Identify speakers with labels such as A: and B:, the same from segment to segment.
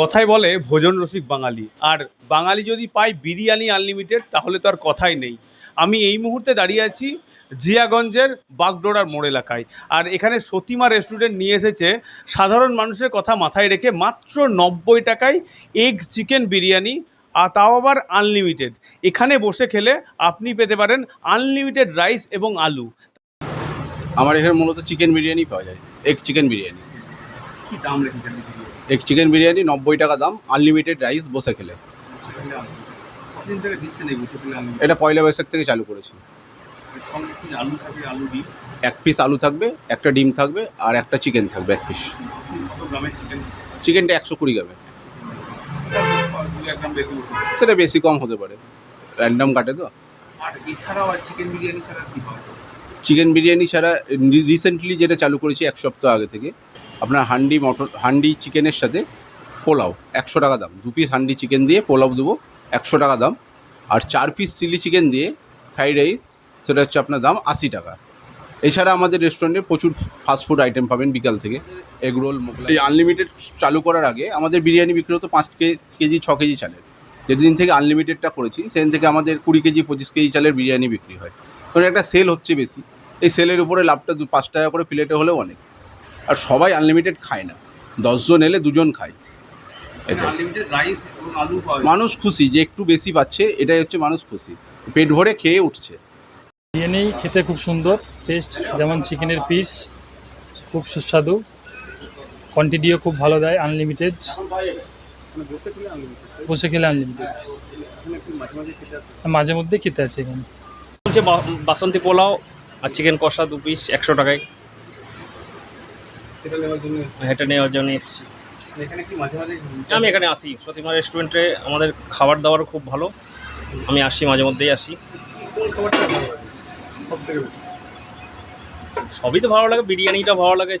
A: কথায় বলে ভোজন রসিক বাঙালি। আর বাঙালি যদি পায় বিরিয়ানি আনলিমিটেড তাহলে তো আর কথাই নেই। আমি এই মুহূর্তে দাঁড়িয়ে আছি জিয়াগঞ্জের বাগডোরার মোড় এলাকায়। আর এখানে সতীমা রেস্টুরেন্ট নিয়ে এসেছে সাধারণ মানুষের কথা মাথায় রেখে মাত্র নব্বই টাকায় এগ চিকেন বিরিয়ানি আর তাও আবার আনলিমিটেড এখানে বসে খেলে আপনি পেতে পারেন আনলিমিটেড রাইস এবং আলু।
B: আমার এখানে মূলত চিকেন বিরিয়ানি পাওয়া যায় এগ চিকেন বিরিয়ানি।
A: কি দাম রেখেছেন
B: এগ চিকেন বিরিয়ানি নব্বই টাকা দাম আনলিমিটেড রাইস বসে খেলে। এটা পয়লা বৈশাখ থেকে চালু করেছি। এক পিস আলু থাকবে, একটা ডিম থাকবে, আর একটা চিকেন থাকবে এক পিস চিকেনটা একশো কুড়ি গ্রামে।
A: এক।
B: সেটা বেশি কম হতে পারে। র্যান্ডম কাটে তো?
A: চিকেন বিরিয়ানি ছাড়া
B: রিসেন্টলি যেটা চালু করেছি এক সপ্তাহ আগে থেকে। আপনার হান্ডি মটন হান্ডি চিকেনের সাথে পোলাও, একশো টাকা দাম। দু পিস হান্ডি চিকেন দিয়ে পোলাও দেবো, একশো টাকা দাম। আর চার পিস চিলি চিকেন দিয়ে ফ্রাইড রাইস সেটা হচ্ছে আপনার দাম আশি টাকা। এছাড়া আমাদের রেস্টুরেন্টে প্রচুর ফাস্টফুড আইটেম পাবেন বিকাল থেকে। এগ রোল এই আনলিমিটেড চালু করার আগে আমাদের বিরিয়ানি বিক্রি হতো পাঁচ কেজি, ছ কেজি চালের। যেদিন থেকে আনলিমিটেডটা করেছি, সেদিন থেকে আমাদের কুড়ি কেজি, পঁচিশ কেজি চালের বিরিয়ানি বিক্রি হয়। কারণ একটা সেল হচ্ছে বেশি। এই সেলের উপরে লাভটা দু, পাঁচ টাকা করে প্লেটে হলেও অনেক। আর সবাই আনলিমিটেড খায় না। দশজন এলে দুজন খায়। এটা। মানুষ খুশি যে একটু বেশি পাচ্ছে এটাই হচ্ছে মানুষ খুশি। পেট ভরে খেয়ে উঠছে।
C: বিরিয়ানি খেতে খুব সুন্দর টেস্ট যেমন চিকেনের পিস খুব সুস্বাদু। কোয়ান্টিটিও খুব ভালো দেয় আনলিমিটেড
A: বসে খেলে আনলিমিটেড
C: বসে খেলে আনলিমিটেড
A: এখানে একটু মাঝে মাঝে খেতে আসে
C: মাঝে মধ্যে খেতে আছে এখানে
D: বাসন্তী পোলাও আর চিকেন কষা দু পিস একশো টাকায়।
A: সেটা নেওয়ার জন্য এসেছি।
D: এটা নেওয়ার জন্য এসেছি।
A: এখানে কি মাঝে মাঝে
D: আমি এখানে আসি। প্রতিমা রেস্টুরেন্টে আমাদের খাবার দাবার খুব ভালো। আমি আসি মাঝে মধ্যেই আসি।
A: কোন খাবারটা ভালো লাগে? সব থেকে
D: সবই তো ভালো লাগে বিরিয়ানিটা ভালো লাগে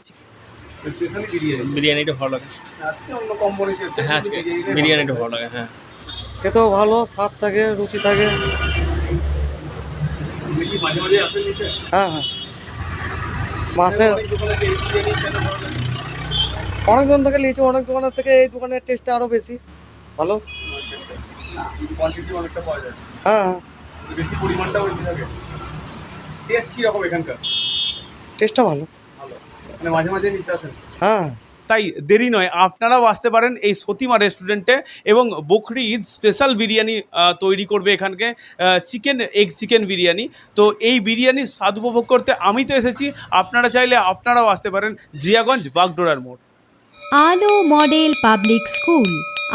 D: বিরিয়ানিটা ভালো লাগে। হ্যাঁ আজকে বিরিয়ানিটা ভালো লাগে হ্যাঁ।
E: খেতেও ভালো স্বাদ থাকে রুচি থাকে।
A: কি মাঝে মাঝে আসেন নিতে?
E: হ্যাঁ হ্যাঁ। মাসে
A: অনেক দোকানে
E: থেকে নিয়েছি অনেক দোকানের থেকে এই দোকানের টেস্টটা আরও বেশি। ভালো? হ্যাঁ হ্যাঁ।
A: টেস্ট কীরকম এখানকার?
E: টেস্টটা ভালো।
A: ভালো। মানে
E: হ্যাঁ।
A: তাই দেরি নয়। আপনারাও আসতে পারেন এই সতীমা রেস্টুরেন্টে এবং বকরি ঈদ স্পেশাল বিরিয়ানি তৈরি করবে এখানকে। Chicken egg chicken biryani. তো এই বিরিয়ানির স্বাদ উপভোগ করতে আমি তো এসেছি। আপনারা চাইলে আপনারাও আসতে পারেন জিয়াগঞ্জ বাগডোরার মোড়।
F: আলো মডেল পাবলিক স্কুল।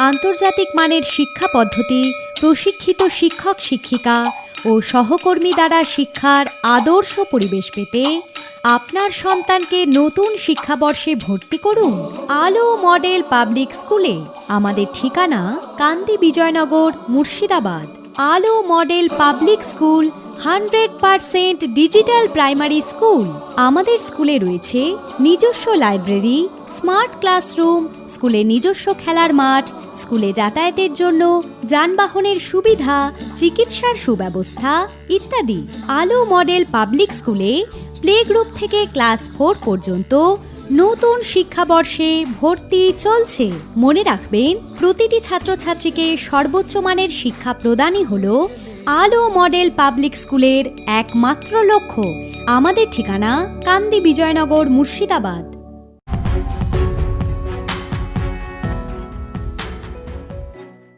F: আন্তর্জাতিক মানের শিক্ষা পদ্ধতি, প্রশিক্ষিত শিক্ষক শিক্ষিকা ও সহকর্মী দ্বারা শিক্ষার আদর্শ পরিবেশ পেতে আপনার সন্তানকে নতুন শিক্ষাবর্ষে ভর্তি করুন আলো মডেল পাবলিক স্কুলে। আমাদের ঠিকানা Kandi Bijaynagar, Murshidabad. Alo model public school, hundred percent digital primary school. আমাদের স্কুলে রয়েছে নিজস্ব লাইব্রেরি, স্মার্ট ক্লাসরুম, স্কুলে নিজস্ব খেলার মাঠ স্কুলে যাতায়াতের জন্য যানবাহনের সুবিধা, চিকিৎসার সুব্যবস্থা ইত্যাদি। আলো মডেল পাবলিক স্কুলে প্লে গ্রুপ থেকে ক্লাস ফোর পর্যন্ত নতুন শিক্ষাবর্ষে ভর্তি চলছে। মনে রাখবেন, প্রতিটি ছাত্রছাত্রীকে সর্বোচ্চ মানের শিক্ষা প্রদানই হল আলো মডেল পাবলিক স্কুলের একমাত্র লক্ষ্য। আমাদের ঠিকানা কান্দি বিজয়নগর মুর্শিদাবাদ।